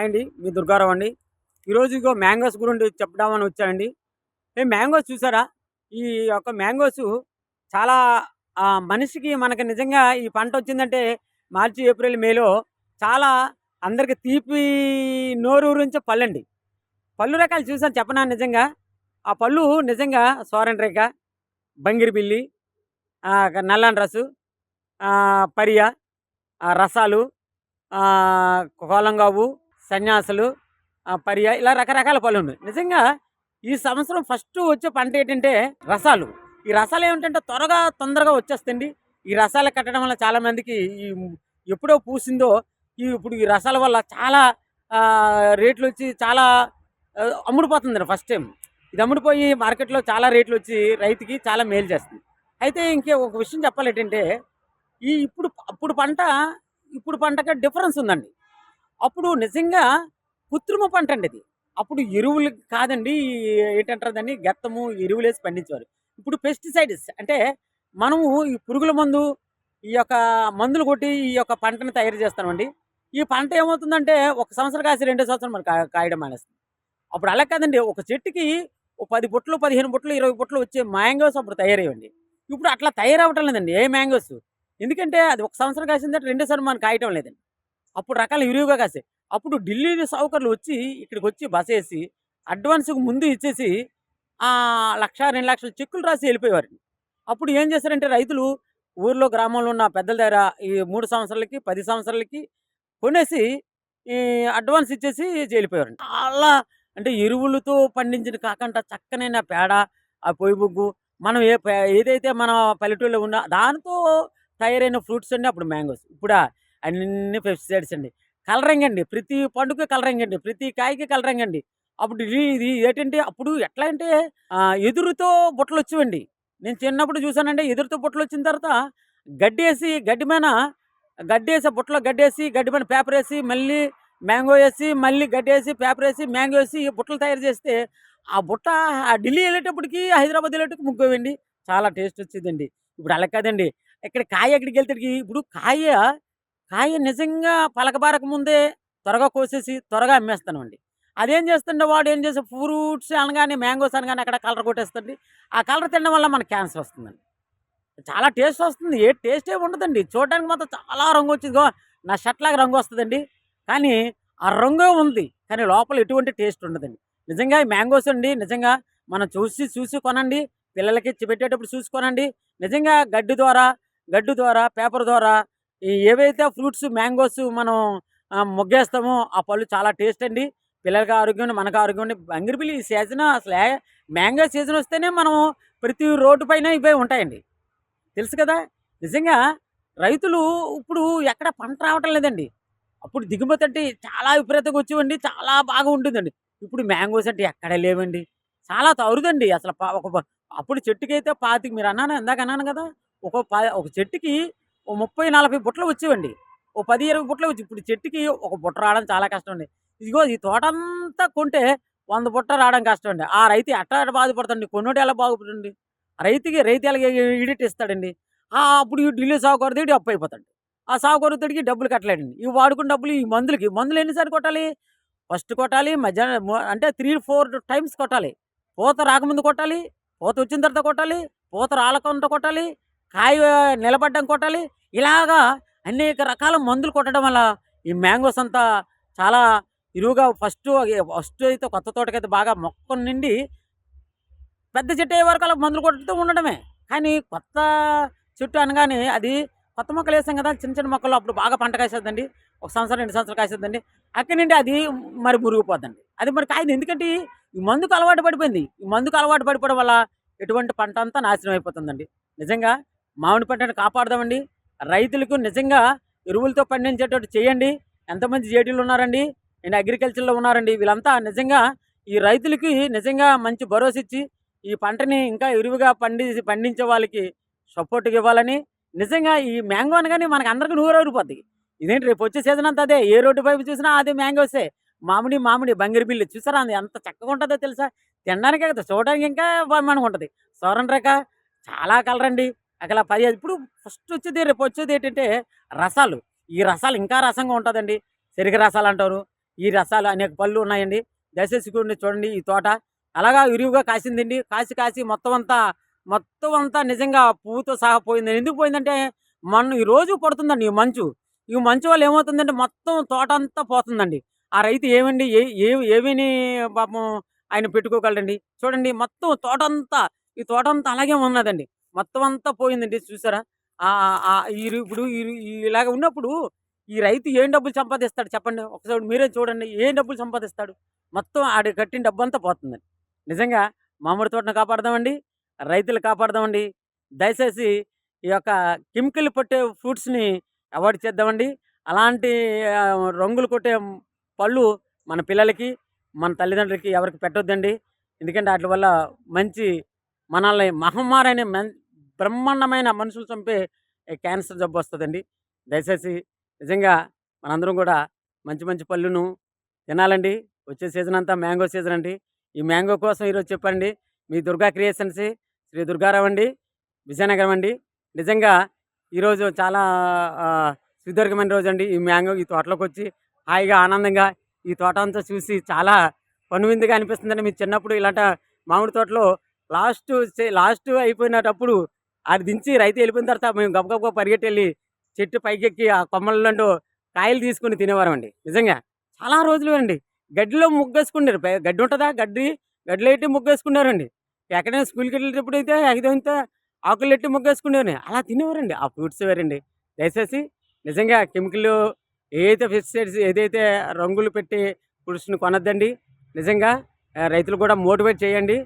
అండి మీ దుర్గారావు అండి. ఈరోజు ఇగో మ్యాంగోస్ గురించి చెప్పడామని వచ్చానండి. ఏ మ్యాంగోస్ చూసారా? ఈ యొక్క మ్యాంగోస్ చాలా మనిషికి మనకి నిజంగా ఈ పంట వచ్చిందంటే మార్చి ఏప్రిల్ మేలో చాలా అందరికి తీపి నోరు ఊరించే పళ్ళండి. పళ్ళు రకాలు చూసాను చెప్పనా నిజంగా? ఆ పళ్ళు నిజంగా సోరన్ రేఖ బంగిరి బిల్లి ఆ, రసు పరియ రసాలు కోలంగావు సన్యాసులు పర్యా పరియ ఇలా రకరకాల పళ్ళు ఉన్నాయి. నిజంగా ఈ సంవత్సరం ఫస్ట్ వచ్చే పంట ఏంటంటే రసాలు. ఈ రసాలు ఏమిటంటే త్వరగా తొందరగా వచ్చేస్తుంది ఈ రసాలు కట్టడం వల్ల చాలామందికి ఈ ఎప్పుడో పూసిందో ఈ ఇప్పుడు ఈ రసాల వల్ల చాలా రేట్లు వచ్చి చాలా అమ్ముడుపోతుంది ఫస్ట్ టైం. ఇది అమ్ముడుపోయి మార్కెట్లో చాలా రేట్లు వచ్చి రైతుకి చాలా మేలు చేస్తుంది. అయితే ఇంకే ఒక విషయం చెప్పాలి ఏంటంటే ఈ ఇప్పుడు అప్పుడు పంట ఇప్పుడు పంటకి డిఫరెన్స్ ఉందండి. అప్పుడు నిజంగా కృత్రిమ పంట అండి ఇది అప్పుడు ఎరువులు కాదండి ఏంటంటారు దాన్ని? గత్తము ఎరువులు వేసి పండించేవారు. ఇప్పుడు పెస్టిసైడ్స్ అంటే మనము ఈ పురుగుల మందు ఈ యొక్క మందులు కొట్టి ఈ యొక్క పంటను తయారు చేస్తామండి. ఈ పంట ఏమవుతుందంటే ఒక సంవత్సరం కాసి రెండో సంవత్సరం మనకు కా- కాయడం మానేస్తుంది. అప్పుడు అలా కాదండి. ఒక చెట్టుకి ఒక పది బుట్టలు పదిహేను బుట్టలు ఇరవై బుట్టలు వచ్చే మ్యాంగోస్ అప్పుడు తయారయ్యండి ఇప్పుడు అట్లా తయారవటం లేదండి ఏ మ్యాంగోస్? ఎందుకంటే అది ఒక సంవత్సరం కాసిందంటే రెండోసారి మనకు కాయటం లేదండి. అప్పుడు రకాల విరివిగా కాసే అప్పుడు ఢిల్లీ సౌకర్యాలు వచ్చి ఇక్కడికి వచ్చి బస వేసి అడ్వాన్స్కి ముందు ఇచ్చేసి లక్ష రెండు లక్షల చెక్కులు రాసి వెళ్ళిపోయేవారు. అప్పుడు ఏం చేశారంటే రైతులు ఊర్లో గ్రామంలో ఉన్న పెద్దల దగ్గర ఈ మూడు సంవత్సరాలకి పది సంవత్సరాలకి కొనేసి ఈ అడ్వాన్స్ ఇచ్చేసి వెళ్ళిపోయారు చాలా అంటే ఎరువులతో పండించిన కాకుండా చక్కనైన పేడ ఆ పొయ్యి బొగ్గు మనం ఏ ఏదైతే మన పల్లెటూరులో ఉన్న దానితో తయారైన ఫ్రూట్స్ అండి అప్పుడు మ్యాంగోస్. ఇప్పుడు అన్ని పెస్టిసైడ్స్ అండి. కలరింగ్ అండి ప్రతి పండుగ కలరింగ్ అండి ప్రతి కాయకి కలరింగ్ అండి అప్పుడు ఇది ఏంటంటే అప్పుడు ఎట్లా అంటే ఎదురుతో బుట్టలు వచ్చేవండి నేను చిన్నప్పుడు చూసానండి ఎదురుతో బుట్టలు వచ్చిన తర్వాత గడ్డేసి గడ్డి మీద గడ్డేసి బుట్టలో గడ్డేసి గడ్డి మీద పేపర్ వేసి మళ్ళీ మ్యాంగో వేసి మళ్ళీ గడ్డేసి పేపర్ వేసి మ్యాంగో వేసి ఈ బుట్టలు తయారు చేస్తే ఆ బుట్ట ఆ ఢిల్లీ వెళ్ళేటప్పటికి హైదరాబాద్ వెళ్ళేటప్పుడు ముగ్గోవండి. చాలా టేస్ట్ వచ్చేదండి. ఇప్పుడు అలా కాదండి. ఇక్కడ కాయ ఎక్కడికి వెళ్తాడికి ఇప్పుడు కాయ కాయ నిజంగా పలకబారక ముందే త్వరగా కోసేసి త్వరగా అమ్మేస్తానండి. అదేం చేస్తుండే వాడు ఏం చేస్తే ఫ్రూట్స్ అనగానే మ్యాంగోస్ అనగానే అక్కడ కలర్ కొట్టేస్తుంది ఆ కలర్ తినడం వల్ల మనకు క్యాన్సర్ వస్తుందండి. చాలా టేస్ట్ వస్తుంది. ఏ టేస్ట్ ఏమి ఉండదండి. చూడడానికి మాత్రం చాలా రంగు వచ్చిందిగో నా షర్ట్ లాగా రంగు వస్తుందండి. కానీ ఆ రంగు ఉంది. కానీ లోపల ఎటువంటి టేస్ట్ ఉండదండి. నిజంగా ఈ మ్యాంగోస్ అండి నిజంగా మనం చూసి చూసి కొనండి. పిల్లలకి ఇచ్చి పెట్టేటప్పుడు చూసి కొనండి. నిజంగా గడ్డి ద్వారా గడ్డి ద్వారా పేపర్ ద్వారా ఏవైతే ఫ్రూట్స్ మ్యాంగోస్ మనం మొగ్గేస్తామో ఆ పళ్ళు చాలా టేస్ట్ అండి. పిల్లలకి ఆరోగ్యం మనకు ఆరోగ్యం అండి బంగిరిపిల్లి ఈ సీజన్ అసలు మ్యాంగో సీజన్ వస్తేనే మనం ప్రతి రోడ్డు పైన ఇవే ఉంటాయండి. తెలుసు కదా? నిజంగా రైతులు ఇప్పుడు ఎక్కడ పంట రావటం లేదండి. అప్పుడు దిగుమతి అంటే చాలా విపరీతంగా వచ్చేవండి చాలా బాగా ఉంటుందండి. ఇప్పుడు మ్యాంగోస్ అంటే ఎక్కడ లేవండి. చాలా తరుదండి అసలు ఒక అప్పుడు చెట్టుకైతే పాతికి మీరు అన్నాను ఇందాక అన్నాను కదా ఒక ఒక చెట్టుకి ఓ ముప్పై నలభై బుట్టలు వచ్చేవండి. ఓ పది ఇరవై బుట్టలు వచ్చి ఇప్పుడు చెట్టుకి ఒక బుట్ట రావడం చాలా కష్టం అండి ఇదిగో ఈ తోట అంతా కొంటే వంద బుట్ట రావడం కష్టం అండి ఆ రైతు ఎట్లా బాధపడుతుంది కొన్నోటి ఎలా బాగుపడండి రైతుకి రైతు ఎలా ఈడిట్ ఇస్తాడండి? అప్పుడు ఈ ఢిల్లీ సాగుకూడదు అప్పు అయిపోతాడు. ఆ సాగుకూడదుడికి డబ్బులు కట్టలేడండి. ఇవి వాడుకున్న డబ్బులు ఈ మందులకి మందులు ఎన్నిసార్లు కొట్టాలి? ఫస్ట్ కొట్టాలి మధ్యాహ్నం అంటే త్రీ ఫోర్ టైమ్స్ కొట్టాలి. పూత రాకముందు కొట్టాలి పూత వచ్చిన తర్వాత కొట్టాలి పూత రాలకుండా కొట్టాలి కాయ నిలబడ్డం కొట్టాలి ఇలాగా అనేక రకాల మందులు కొట్టడం వల్ల ఈ మ్యాంగోస్ అంతా చాలా ఇరువుగా ఫస్ట్ ఫస్ట్ అయితే కొత్త తోటకైతే బాగా మొక్క నిండి పెద్ద చెట్టు అయ్యే వరకు అలా మందులు కొడుతూ ఉండడమే. కానీ కొత్త చెట్టు అనగానే అది కొత్త మొక్కలు వేసాం కదా చిన్న చిన్న మొక్కలు అప్పుడు బాగా పంట కాసేద్దండి. ఒక సంవత్సరం రెండు సంవత్సరాలు కాసేద్దండి. అక్కడి నుండి అది మరి మురిగిపోద్దండి. అది మరి కాయదు ఎందుకంటే ఈ మందుకు అలవాటు పడిపోయింది. ఈ మందుకు అలవాటు పడిపోవడం వల్ల ఎటువంటి పంట అంతా నాశనం అయిపోతుందండి. నిజంగా మామిడి పంటను కాపాడదామండి. రైతులకు నిజంగా ఎరువులతో పండించేటట్టు చేయండి. ఎంతమంది జేడీలు ఉన్నారండి? నేను అగ్రికల్చర్లో ఉన్నారండి. వీళ్ళంతా నిజంగా ఈ రైతులకి నిజంగా మంచి భరోసా ఇచ్చి ఈ పంటని ఇంకా ఎరువుగా పండి పండించే వాళ్ళకి సపోర్ట్గా ఇవ్వాలని నిజంగా ఈ మ్యాంగో అనగానే మనకు అందరికీ నూరు ఊరిపోద్ది. ఇదేంటి రేపు వచ్చే సీజన్ అంతా అదే? ఏ రోడ్డు పైపు చూసినా అదే మ్యాంగోసే మామిడి మామిడి బంగిరి బిల్లు చూసారా? అది ఎంత చక్కగా ఉంటుందో తెలుసా? తినడానికే కదా చూడడానికి ఇంకా మనకు ఉంటుంది. సోరన్ రేఖ చాలా కలరండి అక్కడ పది ఇప్పుడు ఫస్ట్ వచ్చేది రేపు వచ్చేది ఏంటంటే రసాలు. ఈ రసాలు ఇంకా రసంగా ఉంటుందండి. చెరిక రసాలు అంటారు. ఈ రసాలు అనేక పళ్ళు ఉన్నాయండి. దయచేసి చూడండి ఈ తోట. అలాగా విరివిగా కాసిందండి. కాసి కాసి మొత్తం అంతా మొత్తం అంతా నిజంగా పువ్వుతో సహా పోయింది ఎందుకు పోయిందంటే మొన్న ఈ రోజు పడుతుందండి ఈ మంచు. ఈ మంచు వల్ల ఏమవుతుందంటే మొత్తం తోట అంతా పోతుందండి. ఆ రైతు ఏమండి ఏ ఏ ఏమని పాపం ఆయన పెట్టుకోగలరండి చూడండి మొత్తం తోట అంతా ఈ తోట అంతా అలాగే ఉన్నదండి. మొత్తం అంతా పోయిందండి చూసారా? ఈ ఇప్పుడు ఇలాగ ఉన్నప్పుడు ఈ రైతు ఏం డబ్బులు సంపాదిస్తాడు చెప్పండి? ఒకసారి మీరే చూడండి ఏం డబ్బులు సంపాదిస్తాడు? మొత్తం ఆడి కట్టిన డబ్బు అంతా పోతుందండి. నిజంగా మామిడి తోటను కాపాడదామండి రైతులు కాపాడదామండి. దయచేసి ఈ యొక్క కెమికల్ పట్టే ఫ్రూట్స్ని అవాయిడ్ చేద్దామండి. అలాంటి రంగులు కొట్టే పళ్ళు మన పిల్లలకి మన తల్లిదండ్రులకి ఎవరికి పెట్టొద్దండి. ఎందుకంటే వాటి వల్ల మంచి మనల్ని మహమ్మారి అనే మన్ బ్రహ్మాండమైన మనుషులు చంపే క్యాన్సర్ జబ్బు వస్తుందండి. దయచేసి నిజంగా మనందరం కూడా మంచి మంచి పళ్ళును తినాలండి. వచ్చే సీజన్ అంతా మ్యాంగో సీజన్ అండి. ఈ మ్యాంగో కోసం ఈరోజు చెప్పండి మీ దుర్గా క్రియేషన్స్ శ్రీ దుర్గారావు అండి విజయనగరం అండి. నిజంగా ఈరోజు చాలా సుదీర్ఘమైన రోజు అండి. ఈ మ్యాంగో ఈ తోటలోకి వచ్చి హాయిగా ఆనందంగా ఈ తోట అంతా చూసి చాలా పనువిందిగా అనిపిస్తుందండి. మీ చిన్నప్పుడు ఇలాంటి మామిడి తోటలో లాస్ట్ లాస్ట్ అయిపోయినప్పుడు అది దించి రైతు వెళ్ళిపోయిన తర్వాత మేము గబగబగా పరిగెట్టి వెళ్ళి చెట్టు పైకెక్కి ఆ కొమ్మలలో కాయలు తీసుకుని తినేవారం అండి. నిజంగా చాలా రోజులు అండి. గడ్డిలో ముగ్గేసుకున్నారు. గడ్డి ఉంటుందా? గడ్డి గడ్డిలో ఎట్టి ముగ్గేసుకున్నారండి. ఎక్కడైనా స్కూల్కి వెళ్ళేటప్పుడు అయితే ఎగదంతా ఆకులు ఎట్టి ముగ్గేసుకునేవారు అలా తినేవారండి. ఆ ఫ్రూట్స్ వేరండి. దయచేసి నిజంగా కెమికల్ ఏదైతే పెస్టిసైడ్స్ ఏదైతే రంగులు పెట్టి ఫ్రూట్స్ని కొనద్దండి. నిజంగా రైతులు కూడా మోటివేట్ చేయండి.